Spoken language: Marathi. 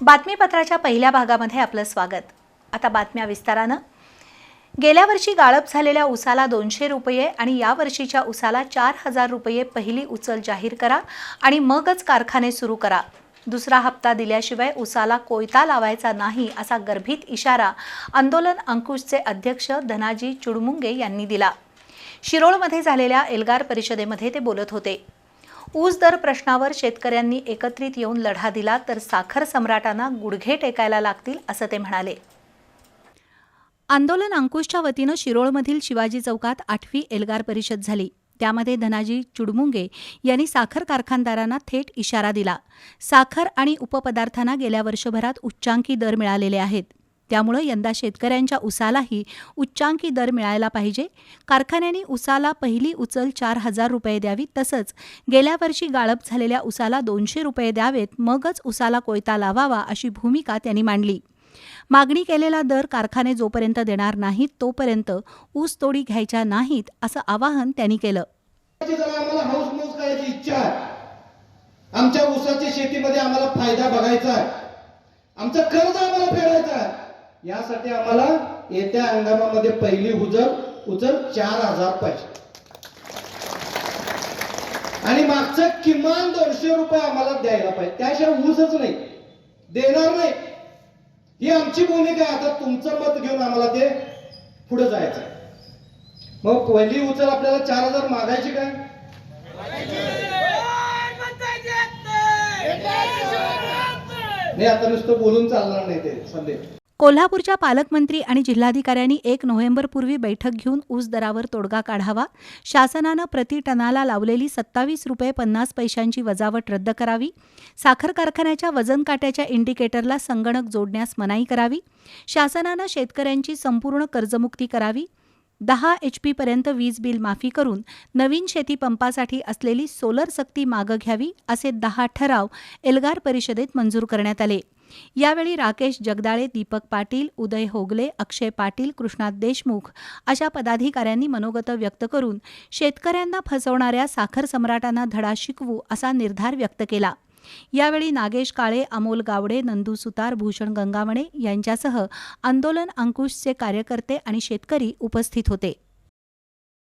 बातमीपत्राच्या पहिल्या भागामध्ये आपलं स्वागत. आता बातम्या विस्तारानं. गेल्या वर्षी गाळप झालेल्या उसाला दोनशे रुपये आणि या वर्षीच्या उसाला चार हजार रुपये पहिली उचल जाहीर करा आणि मगच कारखाने सुरू करा. दुसरा हप्ता दिल्याशिवाय उसाला कोयता लावायचा नाही असा गर्भित इशारा आंदोलन अंकुशचे अध्यक्ष धनाजी चुडमुंगे यांनी दिला. शिरोळमध्ये झालेल्या एल्गार परिषदेमध्ये ते बोलत होते. ऊस दर प्रश्नावर शेतकऱ्यांनी एकत्रित येऊन लढा दिला तर साखर सम्राटांना गुडघे टेकायला लागतील असं ते म्हणाले. आंदोलन अंकुशच्या वतीनं शिरोळमधील शिवाजी चौकात आठवी एल्गार परिषद झाली. त्यामध्ये धनाजी चुडमुंगे यांनी साखर कारखानदारांना थेट इशारा दिला. साखर आणि उपपदार्थांना गेल्या वर्षभरात उच्चांकी दर मिळालेले आहेत. त्यामुळं यंदा शेतकऱ्यांच्या उसालाही उच्चांकी दर मिळायला पाहिजे. कारखान्यांनी उसाला पहिली उचल चार हजार रुपये द्यावी तसंच गेल्या वर्षी गाळप झालेल्या उसाला दोनशे रुपये द्यावेत मगच उसाला कोयता लावावा अशी भूमिका त्यांनी मांडली. मागणी केलेला दर कारखाने जोपर्यंत देणार नाहीत तोपर्यंत ऊस तोडी घ्यायच्या नाहीत असं आवाहन त्यांनी केलं. इच्छा आमच्या ऊसाच्या शेतीमध्ये आम्हाला फायदा बघायचा आहे. आमचं कर्ज आम्हाला फेडायचं आहे. यासाठी आम्हाला येत्या हंगामामध्ये पहिली हुजर उचल चार हजार पाहिजे. आणि मागचं किमान दोनशे रुपये आम्हाला द्यायला पाहिजे. त्याशिवाय ऊसच नाही. देणार नाही. ही आमची भूमिका आहे. आता तुमचं मत घेऊन आम्हाला ते पुढे जायचं मग पहिली उचल आपल्याला चार हजार मागायची काय? नाही आता नुसतं बोलून चालणार नाही ते संदेश कोल्हापूरच्या पालकमंत्री आणि जिल्हाधिकाऱ्यांनी एक नोव्हेंबरपूर्वी बैठक घेऊन ऊस दरावर तोडगा काढावा. शासनानं प्रति टनाला लावलेली सत्तावीस रुपये पन्नास पैशांची वजावट रद्द करावी. साखर कारखान्याच्या वजन काट्याच्या इंडिकेटरला संगणक जोडण्यास मनाई करावी. शासनानं शेतकऱ्यांची संपूर्ण कर्जमुक्ती करावी. दहा एच पीपर्यंत वीज बिल माफी करून नवीन शेती पंपासाठी असलेली सोलर सक्ती मागं घ्यावी असे दहा ठराव एल्गार परिषदेत मंजूर करण्यात आले. यावेळी राकेश जगदाळे दीपक पाटील उदय होगले अक्षय पाटील कृष्णात देशमुख अशा पदाधिकाऱ्यांनी मनोगत व्यक्त करून शेतकऱ्यांना फसवणाऱ्या साखर सम्राटांना धडा शिकवू असा निर्धार व्यक्त केला. यावेळी नागेश काळे अमोल गावडे नंदू सुतार भूषण गंगावणे यांच्यासह आंदोलन अंकुशचे कार्यकर्ते आणि शेतकरी उपस्थित होते.